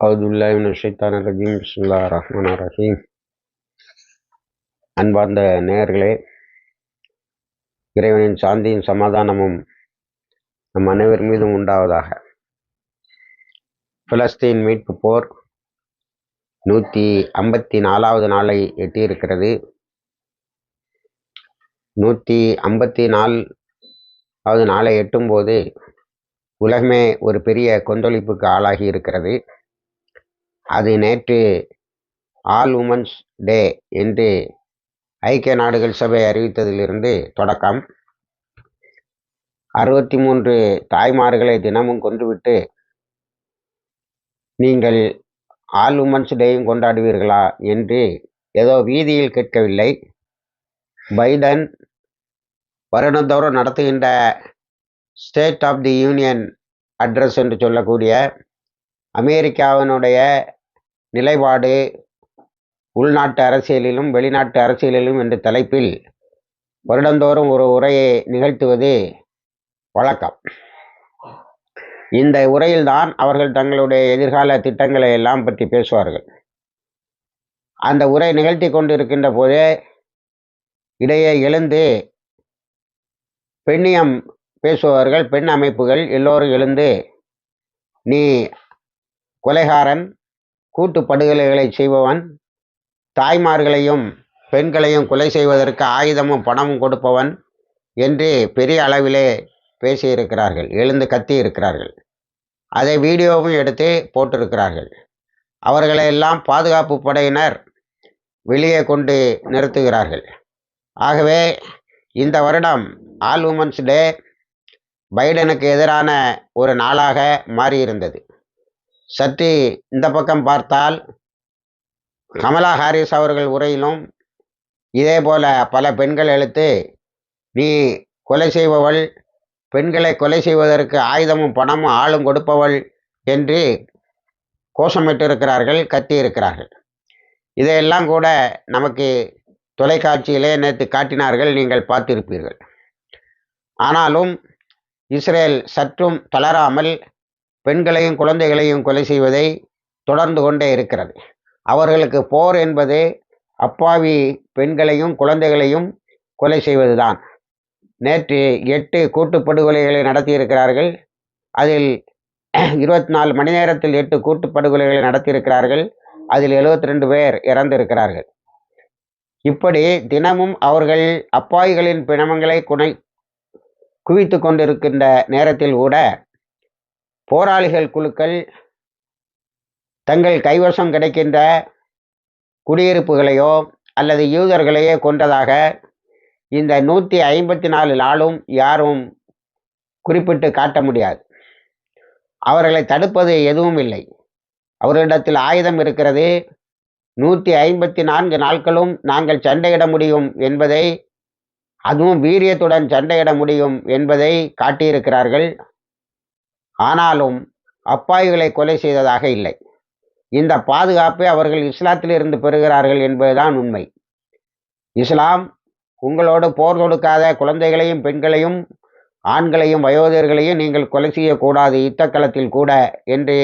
அவுதுல்லா இவன ஷைத்தான ரஜீம் பிஸ்மில்லா ரஹ்மான் ரஹீம் அன்பார்ந்த நேயர்களே இறைவனின் சாந்தியும் சமாதானமும் நம் அனைவர் மீதும் உண்டாவதாக. பிலஸ்தீன் மீட்பு போர் நூற்றி ஐம்பத்தி நாலாவது நாளை எட்டியிருக்கிறது. நூற்றி ஐம்பத்தி நாலாவது நாளை எட்டும்போது உலகமே ஒரு பெரிய கொந்தளிப்புக்கு ஆளாகி இருக்கிறது. அது நேற்று ஆல் உமன்ஸ் டே என்று ஐக்கிய நாடுகள் சபை அறிவித்ததிலிருந்து தொடக்கம். அறுபத்தி மூன்று தாய்மார்களை தினமும் கொன்றுவிட்டு நீங்கள் ஆல் உமன்ஸ் டேயும் கொண்டாடுவீர்களா என்று ஏதோ வீதியில் கேட்கவில்லை. பைடன் வருடந்தோறும் நடத்துகின்ற State of the Union address என்று சொல்லக்கூடிய அமெரிக்காவினுடைய நிலைப்பாடு உள்நாட்டு அரசியலிலும் வெளிநாட்டு அரசியலிலும் என்ற தலைப்பில் வருடந்தோறும் ஒரு உரையை நிகழ்த்துவது வழக்கம். இந்த உரையில்தான் அவர்கள் தங்களுடைய எதிர்கால திட்டங்களை எல்லாம் பற்றி பேசுவார்கள். அந்த உரை நிகழ்த்தி கொண்டிருக்கின்ற போதே இடையே எழுந்து பெண்ணியம் பேசுபவர்கள் பெண் அமைப்புகள் எல்லோரும் எழுந்து நீ கொலைகாரன் கூட்டு படுகொலைகளை செய்பவன் தாய்மார்களையும் பெண்களையும் கொலை செய்வதற்கு ஆயுதமும் பணமும் கொடுப்பவன் என்று பெரிய அளவிலே பேசியிருக்கிறார்கள் எழுந்து கத்தி இருக்கிறார்கள் அதை வீடியோவும் எடுத்து போட்டிருக்கிறார்கள். அவர்களை எல்லாம் பாதுகாப்பு படையினர் வெளியே கொண்டு நிறுத்துகிறார்கள். ஆகவே இந்த வருடம் ஆல் உமன்ஸ் டே பைடனுக்கு எதிரான ஒரு நாளாக மாறியிருந்தது. சற்று இந்த பக்கம் பார்த்தால் கமலா ஹாரிஸ் அவர்கள் உரையிலும் இதே போல பல பெண்கள் எழுத்து நீ கொலை செய்பவள் பெண்களை கொலை செய்வதற்கு ஆயுதமும் பணமும் ஆளும் கொடுப்பவள் என்று கோஷமிட்டிருக்கிறார்கள் கத்தியிருக்கிறார்கள். இதையெல்லாம் கூட நமக்கு தொலைக்காட்சியிலே நேற்று காட்டினார்கள் நீங்கள் பார்த்திருப்பீர்கள். ஆனாலும் இஸ்ரேல் சற்றும் தளராமல் பெண்களையும் குழந்தைகளையும் கொலை செய்வதை தொடர்ந்து கொண்டே இருக்கிறது. அவர்களுக்கு போர் என்பது அப்பாவி பெண்களையும் குழந்தைகளையும் கொலை செய்வதுதான். நேற்று எட்டு கூட்டுப்படுகொலைகளை நடத்தியிருக்கிறார்கள். அதில் இருபத்தி நாலு மணி நேரத்தில் எட்டு கூட்டுப்படுகொலைகளை நடத்தியிருக்கிறார்கள். அதில் எழுபத்தி ரெண்டு பேர் இறந்திருக்கிறார்கள். இப்படி தினமும் அவர்கள் அப்பாவிகளின் பிணமங்களை குனை குவித்து கொண்டிருக்கின்ற நேரத்தில் கூட போராளிகள் குழுக்கள் தங்கள் கைவசம் கிடைக்கின்ற குடியிருப்புகளையோ அல்லது யூதர்களையோ கொண்டதாக இந்த நூற்றி ஐம்பத்தி நாலு நாளும் யாரும் குறிப்பிட்டு காட்ட முடியாது. அவர்களை தடுப்பது எதுவும் இல்லை. அவர்களிடத்தில் ஆயுதம் இருக்கிறது. நூற்றி ஐம்பத்தி நான்கு நாட்களும் நாங்கள் சண்டையிட முடியும் என்பதை அதுவும் வீரியத்துடன் சண்டையிட முடியும் என்பதை காட்டியிருக்கிறார்கள். ஆனாலும் அப்பாய்களை கொலை செய்ததாக இல்லை. இந்த பாதுகாப்பை அவர்கள் இஸ்லாத்திலிருந்து பெறுகிறார்கள் என்பதுதான் உண்மை. இஸ்லாம் உங்களோடு போர் தொடுக்காத குழந்தைகளையும் பெண்களையும் ஆண்களையும் வயோதிகர்களையும் நீங்கள் கொலை செய்யக்கூடாது யுத்தக்களத்தில் கூட என்று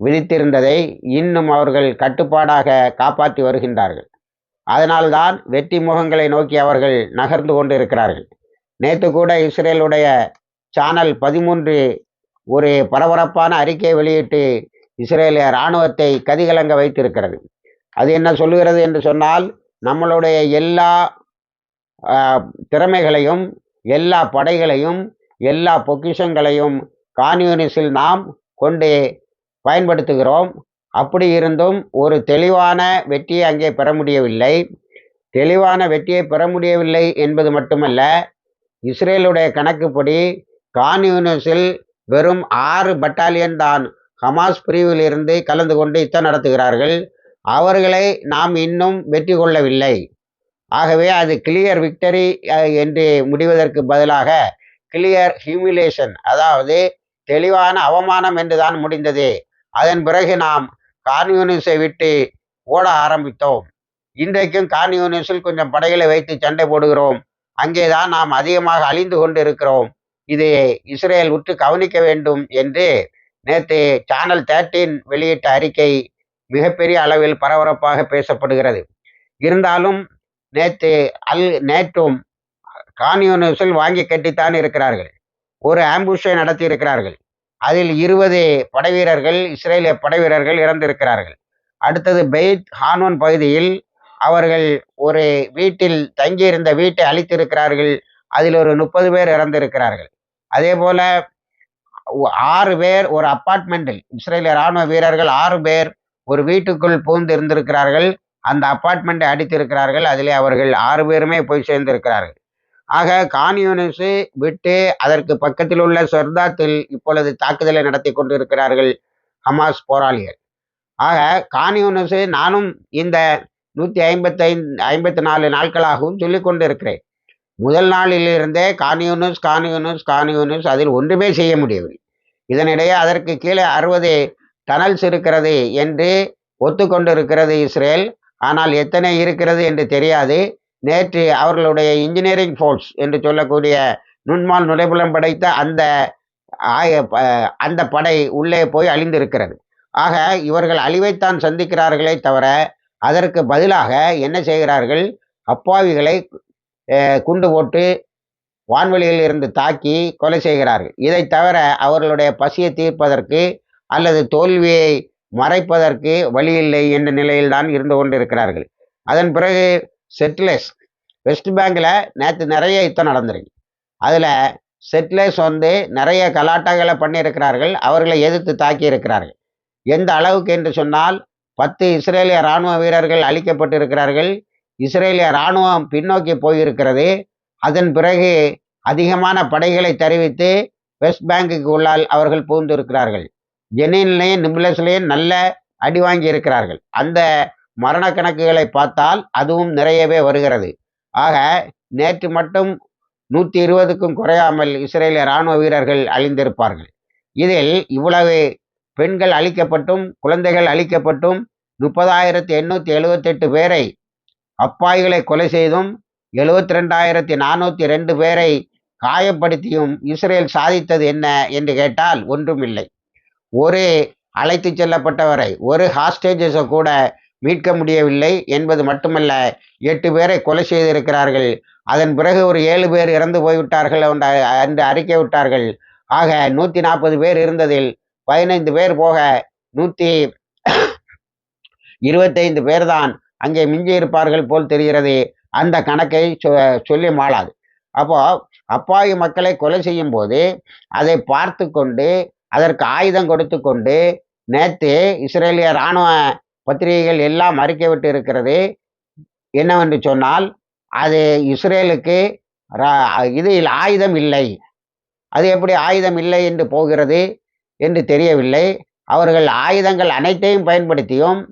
விதித்திருந்ததை இன்னும் அவர்கள் கட்டுப்பாடாக காப்பாற்றி வருகின்றார்கள். அதனால்தான் வெற்றி முகங்களை நோக்கி அவர்கள் நகர்ந்து கொண்டு இருக்கிறார்கள் நேற்று கூட இஸ்ரேலுடைய சேனல் பதிமூன்று ஒரு பரபரப்பான அறிக்கை வெளியிட்டு இஸ்ரேலிய இராணுவத்தை கதிகலங்க வைத்திருக்கிறது. அது என்ன சொல்லுகிறது என்று சொன்னால் நம்மளுடைய எல்லா திறமைகளையும் எல்லா படைகளையும் எல்லா பொக்கிஷங்களையும் கான்யூனிஸில் நாம் கொண்டு பயன்படுத்துகிறோம். அப்படி இருந்தும் ஒரு தெளிவான வெற்றியை அங்கே பெற முடியவில்லை. தெளிவான வெற்றியை பெற முடியவில்லை என்பது மட்டுமல்ல இஸ்ரேலுடைய கணக்குப்படி கான்யூனிஸில் வெறும் ஆறு பட்டாலியன் தான் ஹமாஸ் பிரிவில் இருந்து கலந்து கொண்டு யுத்தம் நடத்துகிறார்கள். அவர்களை நாம் இன்னும் வெற்றி கொள்ளவில்லை. ஆகவே அது கிளியர் விக்டரி என்று முடிவதற்கு பதிலாக கிளியர் ஹியூமிலேஷன் அதாவது தெளிவான அவமானம் என்றுதான் முடிந்தது. அதன் பிறகு நாம் கான்யூனிஸை விட்டு ஓட ஆரம்பித்தோம். இன்றைக்கும் கான்யூனிஸில் கொஞ்சம் படைகளை வைத்து சண்டை போடுகிறோம். அங்கேதான் நாம் அதிகமாக அழிந்து கொண்டு இருக்கிறோம். இது இஸ்ரேல் உற்று கவனிக்க வேண்டும் என்று நேற்று சேனல் தேர்ட்டீன் வெளியிட்ட அறிக்கை மிகப்பெரிய அளவில் பரபரப்பாக பேசப்படுகிறது. இருந்தாலும் நேற்று அல் நேற்றும் கான்யூனிஸில் வாங்கி கட்டித்தான் இருக்கிறார்கள். ஒரு ஆம்புஷை நடத்தி இருக்கிறார்கள். அதில் இருபது படைவீரர்கள் இஸ்ரேலிய படைவீரர்கள் இறந்திருக்கிறார்கள். அடுத்தது பெய்த் ஹானோன் பகுதியில் அவர்கள் ஒரு வீட்டில் தங்கியிருந்த வீட்டை அழித்திருக்கிறார்கள். அதில் ஒரு முப்பது பேர் இறந்திருக்கிறார்கள். அதே போல ஆறு பேர் ஒரு அப்பார்ட்மெண்ட்டில் இஸ்ரேலிய ராணுவ வீரர்கள் ஆறு பேர் ஒரு வீட்டுக்குள் புகுந்து இருந்திருக்கிறார்கள். அந்த அப்பார்ட்மெண்ட்டை அடித்திருக்கிறார்கள். அதிலே அவர்கள் ஆறு பேருமே போய் சேர்ந்திருக்கிறார்கள். ஆக கான்யூனிஸு விட்டு அதற்கு பக்கத்தில் உள்ள சொர்தாத்தில் இப்பொழுது தாக்குதலை நடத்தி கொண்டிருக்கிறார்கள் ஹமாஸ் போராளிகள். ஆக கான்யூனிஸு நானும் இந்த நூற்றி ஐம்பத்தைந்து ஐம்பத்தி நாலு நாட்களாகவும் சொல்லிக் கொண்டிருக்கிறேன். முதல் நாளிலிருந்தே கான்யூனிஸ் கான்யூனிஸ் கான்யூனிஸ் அதில் ஒன்றுமே செய்ய முடியவில்லை. இதனிடையே அதற்கு கீழே அறுபது டனல்ஸ் இருக்கிறது என்று ஒத்துக்கொண்டிருக்கிறது இஸ்ரேல். ஆனால் எத்தனை இருக்கிறது என்று தெரியாது. நேற்று அவர்களுடைய இன்ஜினியரிங் ஃபோர்ஸ் என்று சொல்லக்கூடிய நுண்மால் நுழைபுலம் படைத்த அந்த ஆய ப- அந்த படை உள்ளே போய் அழிந்திருக்கிறது. ஆக இவர்கள் அழிவைத்தான் சந்திக்கிறார்களே தவிர அதற்கு பதிலாக என்ன செய்கிறார்கள்? அப்பாவிகளை குண்டு போட்டு வான்வெளியில் இருந்து தாக்கி கொலை செய்கிறார்கள். இதை தவிர அவர்களுடைய பசியை தீர்ப்பதற்கு அல்லது தோல்வியை மறைப்பதற்கு வழியில்லை என்ற நிலையில்தான் இருந்து கொண்டிருக்கிறார்கள். அதன் பிறகு செட்டிலர்ஸ் வெஸ்ட் பேங்கில் நேற்று நிறைய யுத்தம் நடந்திருக்கு. அதில் செட்டிலர்ஸ் வந்து நிறைய கலாட்டாகளை பண்ணியிருக்கிறார்கள். அவர்களை எதிர்த்து தாக்கி இருக்கிறார்கள் எந்த அளவுக்கு என்று சொன்னால் பத்து இஸ்ரேலிய இராணுவ வீரர்கள் அழிக்கப்பட்டிருக்கிறார்கள். இஸ்ரேலிய இராணுவம் பின்னோக்கி போயிருக்கிறது. அதன் பிறகு அதிகமான படைகளை தெரிவித்து வெஸ்ட் பேங்குக்கு உள்ளால் அவர்கள் புகுந்திருக்கிறார்கள். ஜெனின்லேயும் நிம்லஸ்லேயும் நல்ல அடி வாங்கி இருக்கிறார்கள் அந்த மரண கணக்குகளை பார்த்தால் அதுவும் நிறையவே வருகிறது. ஆக நேற்று மட்டும் நூற்றி இருபதுக்கும் குறையாமல் இஸ்ரேலிய இராணுவ வீரர்கள் அழிந்திருப்பார்கள். இதில் இவ்வளவு பெண்கள் அழிக்கப்பட்டும் குழந்தைகள் அழிக்கப்பட்டும் முப்பதாயிரத்தி எண்ணூற்றி எழுபத்தெட்டு பேரை அப்பாய்களை கொலை செய்தும் எழுபத்தி ரெண்டாயிரத்தி நானூற்றி ரெண்டு பேரை காயப்படுத்தியும் இஸ்ரேல் சாதித்தது என்ன என்று கேட்டால் ஒன்றுமில்லை. ஒரு அழைத்து செல்லப்பட்டவரை ஒரு ஹாஸ்டேஜஸை கூட மீட்க முடியவில்லை என்பது மட்டுமல்ல எட்டு பேரை கொலை செய்திருக்கிறார்கள். அதன் பிறகு ஒரு ஏழு பேர் இறந்து போய்விட்டார்கள் என்று அறிக்கை விட்டார்கள். ஆக நூற்றி நாற்பது பேர் இருந்ததில் பதினைந்து பேர் போக நூற்றி இருபத்தைந்து பேர் தான் அங்கே மிஞ்சி இருப்பார்கள் போல் தெரிகிறது. அந்த கணக்கை சொ சொல்லி மாளாது. அப்போ அப்பாவி மக்களை கொலை செய்யும் போது அதை பார்த்து கொண்டு அதற்கு ஆயுதம் கொடுத்து கொண்டு நேற்று இஸ்ரேலிய இராணுவ பத்திரிகைகள் எல்லாம் அறிக்கை விட்டு இருக்கிறது. என்னவென்று சொன்னால் அது இஸ்ரேலுக்கு ரா- இதில் ஆயுதம் இல்லை. அது எப்படி ஆயுதம் இல்லை என்று போகிறது என்று தெரியவில்லை. அவர்கள் ஆயுதங்கள் அனைத்தையும் பயன்படுத்தியும்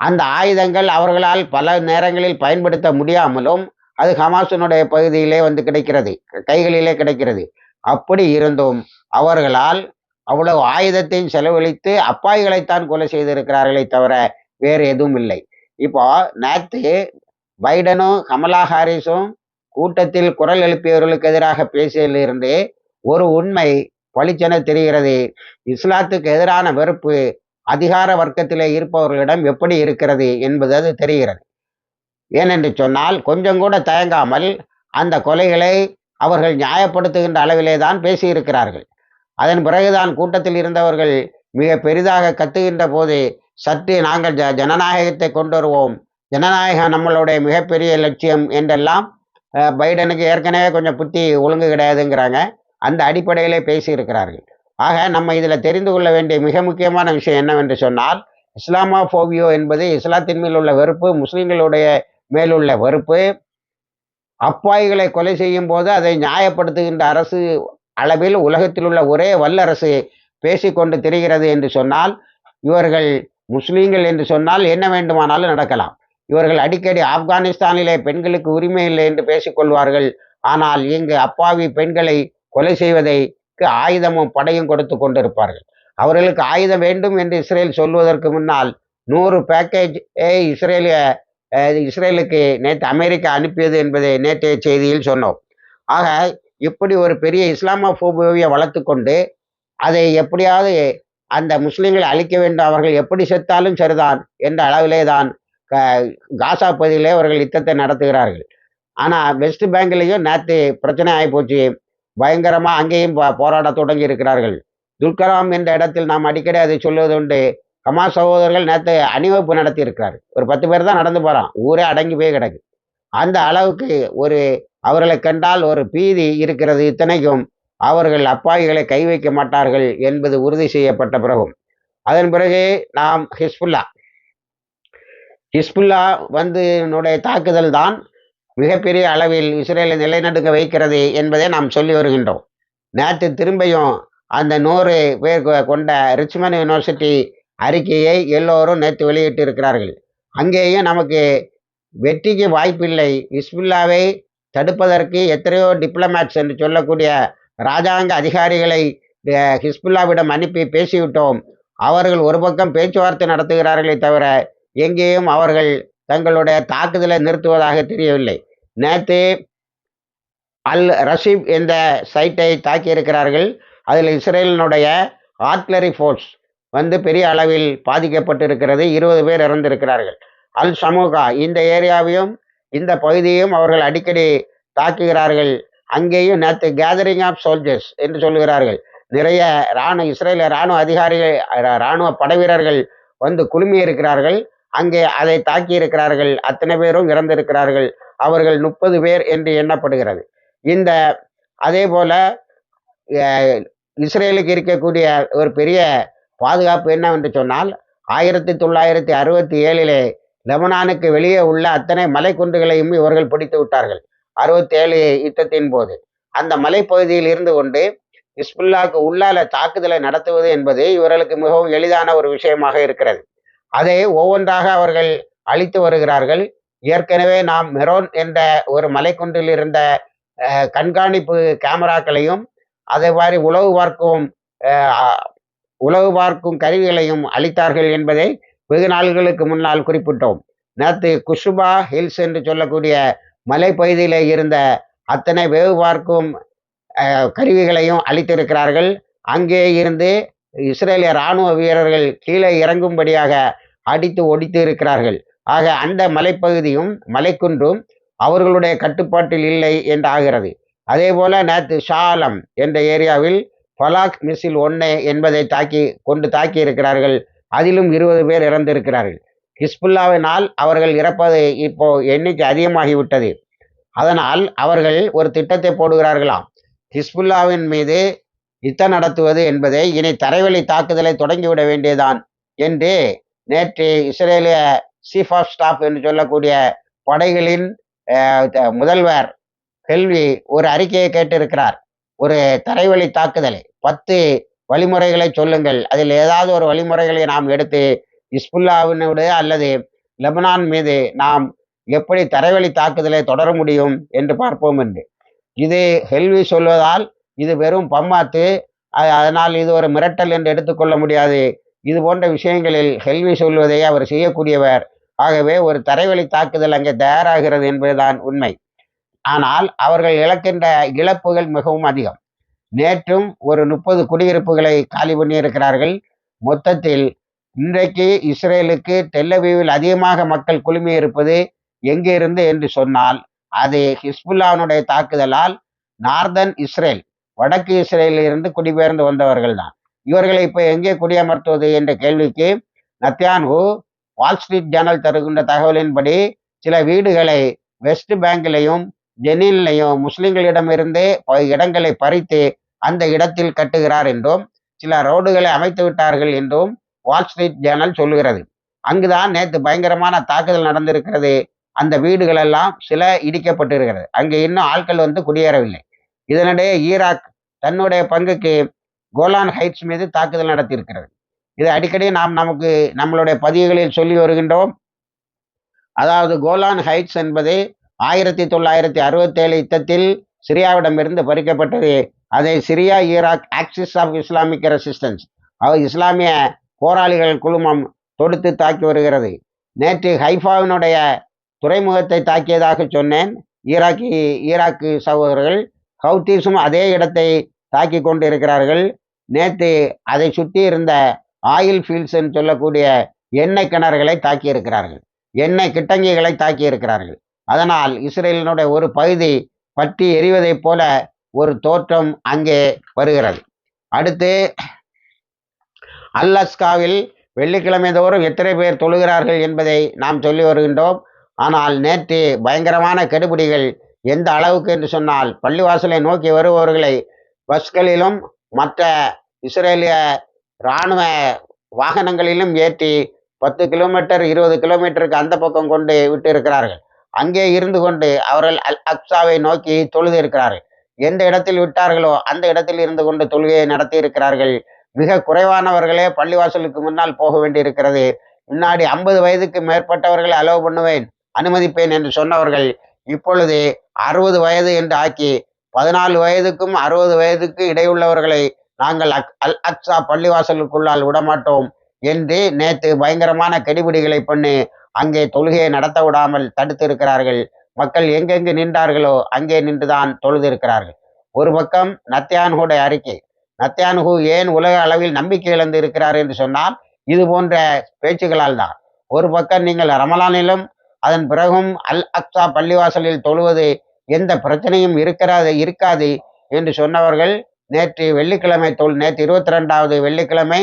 அந்த ஆயுதங்கள் அவர்களால் பல நேரங்களில் பயன்படுத்த முடியாமலும் அது ஹமாஸினுடைய பகுதியிலே வந்து கிடைக்கிறது கைகளிலே கிடைக்கிறது. அப்படி இருந்தும் அவர்களால் அவ்வளவு ஆயுதத்தையும் செலவழித்து அப்பாய்களைத்தான் கொலை செய்திருக்கிறார்களே தவிர வேறு எதுவும் இல்லை. இப்போ நேற்று பைடனும் கமலா ஹாரிஸும் கூட்டத்தில் குரல் எழுப்பியவர்களுக்கு எதிராக பேசியதிலிருந்து ஒரு உண்மை பளிச்சென தெரிகிறது. இஸ்லாத்துக்கு எதிரான வெறுப்பு அதிகார வர்க்கத்திலே இருப்பவர்களிடம் எப்படி இருக்கிறது என்பது அது தெரிகிறது. ஏனென்று சொன்னால் கொஞ்சம் கூட தயங்காமல் அந்த கொலைகளை அவர்கள் நியாயப்படுத்துகின்ற அளவிலே தான் பேசியிருக்கிறார்கள். அதன் பிறகுதான் கூட்டத்தில் இருந்தவர்கள் மிக பெரிதாக கத்துகின்ற போது சற்று நாங்கள் ஜ ஜனநாயகத்தை கொண்டு வருவோம். ஜனநாயகம் நம்மளுடைய மிகப்பெரிய லட்சியம் என்றெல்லாம் பைடனுக்கு ஏற்கனவே கொஞ்சம் புத்தி ஒழுங்கு கிடையாதுங்கிறாங்க. அந்த அடிப்படையிலே பேசியிருக்கிறார்கள். ஆக நம்ம இதில் தெரிந்து கொள்ள வேண்டிய மிக முக்கியமான விஷயம் என்னவென்று சொன்னால் இஸ்லாமோபோபியோ என்பது இஸ்லாத்தின் மேல் உள்ள வெறுப்பு முஸ்லிம்களுடைய மேலுள்ள வெறுப்பு. அப்பாய்களை கொலை செய்யும் போது அதை நியாயப்படுத்துகின்ற அரசு அளவில் உலகத்தில் உள்ள ஒரே வல்லரசு பேசிக்கொண்டு திரிகிறது என்று சொன்னால் இவர்கள் முஸ்லீம்கள் என்று சொன்னால் என்ன வேண்டுமானாலும் நடக்கலாம். இவர்கள் அடிக்கடி ஆப்கானிஸ்தானிலே பெண்களுக்கு உரிமை இல்லை என்று பேசிக்கொள்வார்கள். ஆனால் இங்கு அப்பாவி பெண்களை கொலை செய்வதை ஆயுதமும் படையும் கொடுத்து கொண்டிருப்பார்கள். அவர்களுக்கு ஆயுதம் வேண்டும் என்று இஸ்ரேல் சொல்வதற்கு முன்னால் நூறு பேக்கேஜ் இஸ்ரேலிய இஸ்ரேலுக்கு நேற்று அமெரிக்கா அனுப்பியது என்பதை நேற்றைய செய்தியில் சொன்னோம். ஆக இப்படி ஒரு பெரிய இஸ்லாமோபோபியை வளர்த்து கொண்டு அதை எப்படியாவது அந்த முஸ்லீம்களை அழிக்க வேண்டும் அவர்கள் எப்படி செத்தாலும் சரிதான் என்ற அளவிலே தான் காசா பகுதியிலே அவர்கள் யுத்தத்தை நடத்துகிறார்கள். ஆனால் வெஸ்ட் பேங்க்லேயும் நேற்று பிரச்சனை ஆகிப்போச்சு பயங்கரமாக அங்கேயும் போராட தொடங்கி இருக்கிறார்கள். துல்கராம் என்ற இடத்தில் நாம் அடிக்கடி அதை சொல்வது உண்டு. கமா சகோதரர்கள் நேற்று அணிவகுப்பு நடத்தி இருக்கிறார் ஒரு பத்து பேர் தான் நடந்து போகிறான் ஊரே அடங்கி போய் கிடக்கு. அந்த அளவுக்கு ஒரு அவர்களை கண்டால் ஒரு பீதி இருக்கிறது இத்தனைக்கும். அவர்கள் அப்பாவிகளை கை வைக்க மாட்டார்கள் என்பது உறுதி செய்யப்பட்ட பிறகும். அதன் பிறகு நாம் ஹிஸ்புல்லா. ஹிஸ்புல்லா வந்து தாக்குதல் தான் மிகப்பெரிய அளவில் இஸ்ரேலை நிலைநடுங்க வைக்கிறது என்பதை நாம் சொல்லி வருகின்றோம். நேற்று திரும்பியும் அந்த நூறு பேர் கொண்ட ரிச்மன் யூனிவர்சிட்டி அறிக்கையை எல்லோரும் நேற்று வெளியிட்டு இருக்கிறார்கள் அங்கேயும் நமக்கு வெற்றிக்கு வாய்ப்பில்லை. ஹிஸ்புல்லாவை தடுப்பதற்கு எத்தனையோ டிப்ளமேட்ஸ் என்று சொல்லக்கூடிய ராஜாங்க அதிகாரிகளை ஹிஸ்புல்லாவிடம் அனுப்பி பேசிவிட்டோம். அவர்கள் ஒரு பக்கம் பேச்சுவார்த்தை நடத்துகிறார்களே தவிர எங்கேயும் அவர்கள் தங்களுடைய தாக்குதலை நிறுத்துவதாக தெரியவில்லை. நேற்று அல் ரஷீப் என்ற சைட்டை தாக்கியிருக்கிறார்கள். அதில் இஸ்ரேலினுடைய ஆர்ட்லரி ஃபோர்ஸ் வந்து பெரிய அளவில் பாதிக்கப்பட்டிருக்கிறது. இருபது பேர் இறந்திருக்கிறார்கள். அல் சமூகா இந்த ஏரியாவையும் இந்த பகுதியையும் அவர்கள் அடிக்கடி தாக்குகிறார்கள். அங்கேயும் நேற்று கேதரிங் ஆஃப் சோல்ஜர்ஸ் என்று சொல்கிறார்கள் நிறைய இராணுவ இஸ்ரேல இராணுவ அதிகாரிகள் இராணுவ படை வீரர்கள் வந்து குழுமி இருக்கிறார்கள் அங்கே அதை தாக்கி இருக்கிறார்கள் அத்தனை பேரும் இறந்திருக்கிறார்கள். அவர்கள் முப்பது பேர் என்று எண்ணப்படுகிறது. இந்த அதே போல இஸ்ரேலுக்கு இருக்கக்கூடிய ஒரு பெரிய பாதுகாப்பு என்னவென்று சொன்னால் ஆயிரத்தி தொள்ளாயிரத்தி அறுபத்தி ஏழிலே லெபனானுக்கு வெளியே உள்ள அத்தனை மலைக்குன்றுகளையும் இவர்கள் பிடித்து விட்டார்கள். அறுபத்தேழு யுத்தத்தின் போது. அந்த மலைப்பகுதியில் இருந்து கொண்டு இஸ்புல்லாக்கு உள்ளால தாக்குதலை நடத்துவது என்பது இவர்களுக்கு மிகவும் எளிதான ஒரு விஷயமாக இருக்கிறது. அதை ஒவ்வொன்றாக அவர்கள் அழித்து வருகிறார்கள். ஏற்கனவே நாம் மெரோன் என்ற ஒரு மலைக்குன்றில் இருந்த கண்காணிப்பு கேமராக்களையும் அதே மாதிரி உளவு பார்க்கும் உளவு பார்க்கும் கருவிகளையும் அளித்தார்கள் என்பதை வெகு நாள்களுக்கு முன்னால் குறிப்பிட்டோம். நேற்று குஷுபா ஹில்ஸ் என்று சொல்லக்கூடிய மலைப்பகுதியில் இருந்த அத்தனை வேவு பார்க்கும் கருவிகளையும் அளித்திருக்கிறார்கள். அங்கே இருந்து இஸ்ரேலிய இராணுவ வீரர்கள் கீழே இறங்கும்படியாக அடித்து ஒடித்து இருக்கிறார்கள் ஆக அந்த மலைப்பகுதியும் மலைக்குன்றும் அவர்களுடைய கட்டுப்பாட்டில் இல்லை என்று ஆகிறது அதே போல நேற்று ஷாலம் என்ற ஏரியாவில் பலாக் மிசில் ஒன்று என்பதை தாக்கி கொண்டு தாக்கி இருக்கிறார்கள் அதிலும் இருபது பேர் இறந்திருக்கிறார்கள். ஹிஸ்புல்லாவினால் அவர்கள் இறப்பது இப்போ எண்ணிக்கை அதிகமாகிவிட்டது. அதனால் அவர்கள் ஒரு திட்டத்தை போடுகிறார்களாம். ஹிஸ்புல்லாவின் மீது யுத்தம் நடத்துவது என்பதை இனி தரைவழி தாக்குதலை தொடங்கிவிட வேண்டியதான் என்று நேற்று இஸ்ரேலிய சீஃப் ஆஃப் ஸ்டாஃப் என்று சொல்லக்கூடிய படைகளின் முதல்வர் கல்வி ஒரு அறிக்கையை கேட்டிருக்கிறார். ஒரு தரைவழி தாக்குதலை. பத்து வழிமுறைகளை சொல்லுங்கள். அதில் ஏதாவது ஒரு வழிமுறைகளை நாம் எடுத்து இஸ்புல்லாவினுடைய அல்லது லெபனான் மீது நாம் எப்படி தரைவழி தாக்குதலை தொடர முடியும் என்று பார்ப்போம் என்று. இது ஹெல்வி சொல்வதால் இது வெறும் பம்மாத்து. அதனால் இது ஒரு மிரட்டல் என்று எடுத்துக்கொள்ள முடியாது. இது போன்ற விஷயங்களில் ஹெல்வி சொல்வதை அவர் செய்யக்கூடியவர் ஆகவே ஒரு தரைவழி தாக்குதல் அங்கே தயாராகிறது என்பதுதான் உண்மை. ஆனால் அவர்கள் இழக்கின்ற இழப்புகள் மிகவும் அதிகம். நேற்றும் ஒரு முப்பது குடியிருப்புகளை காலி பண்ணியிருக்கிறார்கள். மொத்தத்தில் இன்றைக்கு இஸ்ரேலுக்கு டெல்லவீவில் அதிகமாக மக்கள் குழுமி இருப்பது எங்கிருந்து என்று சொன்னால் அது ஹிஸ்புல்லானுடைய தாக்குதலால் நார்தன் இஸ்ரேல் வடக்கு இஸ்ரேலில் இருந்து குடிபெயர்ந்து வந்தவர்கள் தான் இவர்களை இப்போ எங்கே குடியமர்த்துவது என்ற கேள்விக்கு நத்தியான்ஹூ வால் ஸ்ட்ரீட் ஜேர்னல் தருகின்ற தகவலின்படி சில வீடுகளை வெஸ்ட் பேங்கிலையும் ஜெனின்லையும் முஸ்லிம்களிடமிருந்தே இடங்களை பறித்து அந்த இடத்தில் கட்டுகிறார் என்றும் சில ரோடுகளை அமைத்து விட்டார்கள் என்றும் வால் ஸ்ட்ரீட் ஜேர்னல் சொல்லுகிறது. அங்குதான் நேற்று பயங்கரமான தாக்குதல் நடந்திருக்கிறது. அந்த வீடுகள் எல்லாம் சில இடிக்கப்பட்டிருக்கிறது. அங்கே இன்னும் ஆட்கள் வந்து குடியேறவில்லை. இதனிடையே ஈராக் தன்னுடைய பங்குக்கு கோலான் ஹைட்ஸ் மீது தாக்குதல் நடத்தியிருக்கிறது. இது அடிக்கடி நாம் நமக்கு நம்மளுடைய பதிவுகளில் சொல்லி வருகின்றோம். அதாவது கோலான் ஹைட்ஸ் என்பது ஆயிரத்தி தொள்ளாயிரத்தி அறுபத்தேழு யுத்தத்தில் சிரியாவிடமிருந்து பறிக்கப்பட்டது. அதை Syria Iraq Axis of Islamic Resistance அவர் இஸ்லாமிய போராளிகள் குழுமம் தொடுத்து தாக்கி வருகிறது. நேற்று ஹைஃபாவினுடைய துறைமுகத்தை தாக்கியதாக சொன்னேன். ஈராக்கி ஈராக்கு சகோதரர்கள் ஹவுத்தீஸும் அதே இடத்தை தாக்கி கொண்டு இருக்கிறார்கள் நேற்று அதை சுற்றி இருந்த ஆயில் ஃபீல்ட்ஸ்ன்னு சொல்லக்கூடிய எண்ணெய் கிணறுகளை தாக்கி இருக்கிறார்கள் எண்ணெய் கிட்டங்கிகளை தாக்கி இருக்கிறார்கள் அதனால் இஸ்ரேலினுடைய ஒரு பகுதி பற்றி எரிவதைப் போல ஒரு தோற்றம் அங்கே வருகிறது. அடுத்து அல்லஸ்காவில் வெள்ளிக்கிழமை தோறும் எத்தனை பேர் தொழுகிறார்கள் என்பதை நாம் சொல்லி வருகின்றோம். ஆனால் நேற்று பயங்கரமான கெடுபிடிகள் எந்த அளவுக்கு என்று சொன்னால் பள்ளிவாசலை நோக்கி வருபவர்களை பஸ்களிலும் மற்ற இஸ்ரேலிய இராணுவ வாகனங்களிலும் ஏற்றி பத்து கிலோமீட்டர் இருபது கிலோமீட்டருக்கு அந்த பக்கம் கொண்டு விட்டு இருக்கிறார்கள் அங்கே இருந்து கொண்டு அவர்கள் அல் அக்ஸாவை நோக்கி தொழுது இருக்கிறார்கள் எந்த இடத்தில் விட்டார்களோ அந்த இடத்தில் இருந்து கொண்டு தொழுகையை நடத்தி இருக்கிறார்கள் மிக குறைவானவர்களே பள்ளிவாசலுக்கு முன்னால் போக வேண்டியிருக்கிறது. முன்னாடி ஐம்பது வயதுக்கு மேற்பட்டவர்களை அலோவ் பண்ணுவேன் அனுமதிப்பேன் என்று சொன்னவர்கள் இப்பொழுது அறுபது வயது என்று ஆக்கி பதினாலு வயதுக்கும் அறுபது வயதுக்கு இடையுள்ளவர்களை நாங்கள் அக் அல் அக்ஸா பள்ளிவாசலுக்குள்ளால் விடமாட்டோம் என்று நேற்று பயங்கரமான கெடிபிடிகளை பண்ணி அங்கே தொழுகையை நடத்த விடாமல் தடுத்து இருக்கிறார்கள் மக்கள் எங்கெங்கு நின்றார்களோ அங்கே நின்றுதான் தொழுது இருக்கிறார்கள் ஒரு பக்கம் நத்தியான்ஹுடைய அறிக்கை. நத்தியான்ஹு ஏன் உலக அளவில் நம்பிக்கை இழந்து இருக்கிறார் என்று சொன்னால் இது போன்ற பேச்சுகளால் தான். ஒரு பக்கம் நீங்கள் ரமலானிலும் அதன் பிறகும் அல் அக்ஸா பள்ளிவாசலில் தொழுவது எந்த பிரச்சனையும் இருக்கிறாது இருக்காது என்று சொன்னவர்கள் நேற்று வெள்ளிக்கிழமை தோல் நேற்று இருபத்தி ரெண்டாவது வெள்ளிக்கிழமை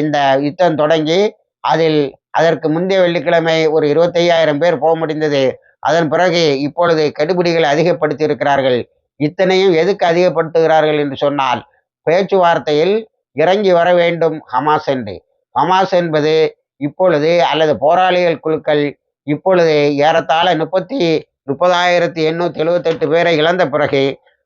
இந்த யுத்தம் தொடங்கி அதில் அதற்கு முந்தைய வெள்ளிக்கிழமை ஒரு இருபத்தையாயிரம் பேர் போக முடிந்தது. அதன் பிறகு இப்பொழுது கெடுபிடிகளை அதிகப்படுத்தி இருக்கிறார்கள் இத்தனையும் எதுக்கு அதிகப்படுத்துகிறார்கள் என்று சொன்னால் பேச்சுவார்த்தையில் இறங்கி வர வேண்டும் ஹமாஸ் என்று. ஹமாஸ் என்பது இப்பொழுது அல்லது போராளிகள் குழுக்கள் இப்பொழுது ஏறத்தாழ முப்பத்தி முப்பதாயிரத்தி எண்ணூற்றி எழுபத்தெட்டு பேரை இழந்த பிறகு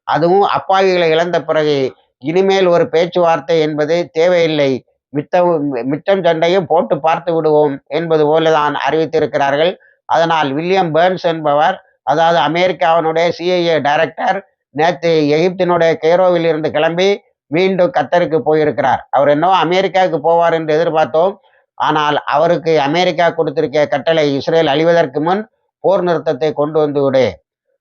அதுவும் அப்பாவிகளை இழந்த பிறகு இனிமேல் ஒரு பேச்சுவார்த்தை என்பது தேவையில்லை. மித்தம் மிச்சம் சண்டையும் போட்டு பார்த்து விடுவோம் என்பது போலதான் அறிவித்திருக்கிறார்கள். அதனால் வில்லியம் பேர்ன்ஸ் என்பவர் அதாவது அமெரிக்காவினுடைய சிஐஏ டைரக்டர் நேற்று எகிப்தினுடைய கெய்ரோவில் இருந்து கிளம்பி மீண்டும் கத்தருக்கு போயிருக்கிறார். அவர் என்னவோ அமெரிக்காவுக்கு போவார் என்று எதிர்பார்த்தோம். ஆனால் அவருக்கு அமெரிக்கா கொடுத்திருக்க கட்டளை இஸ்ரேல் அழிவதற்கு முன் போர் நிறுத்தத்தை கொண்டு வந்து விடு.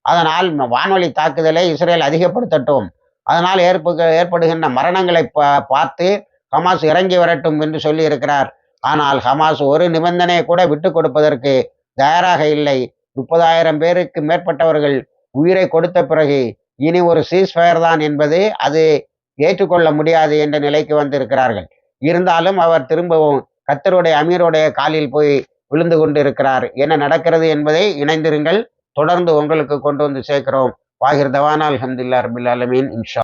அதனால் வான்வழி தாக்குதலை இஸ்ரேல் அதிகப்படுத்தட்டும். அதனால் ஏற்பு ஏற்படுகின்ற மரணங்களை பார்த்து ஹமாஸ் இறங்கி வரட்டும் என்று சொல்லி இருக்கிறார் ஆனால் ஹமாஸ் ஒரு நிபந்தனையை கூட விட்டு கொடுப்பதற்கு தயாராக இல்லை. முப்பதாயிரம் பேருக்கு மேற்பட்டவர்கள் உயிரை கொடுத்த பிறகு இனி ஒரு சீஸ்ஃபயர் தான் என்பது அது ஏற்றுக்கொள்ள முடியாது என்ற நிலைக்கு வந்திருக்கிறார்கள். இருந்தாலும் அவர் திரும்பவும் கத்தருடைய அமீருடைய காலில் போய் விழுந்து கொண்டு இருக்கிறார் என்ன நடக்கிறது என்பதை இணைந்திருங்கள். தொடர்ந்து உங்களுக்கு கொண்டு வந்து சேர்க்கிறோம். வாகிர் தவானா அலமதுல்லா ரபில் அலமீன் இன்ஷா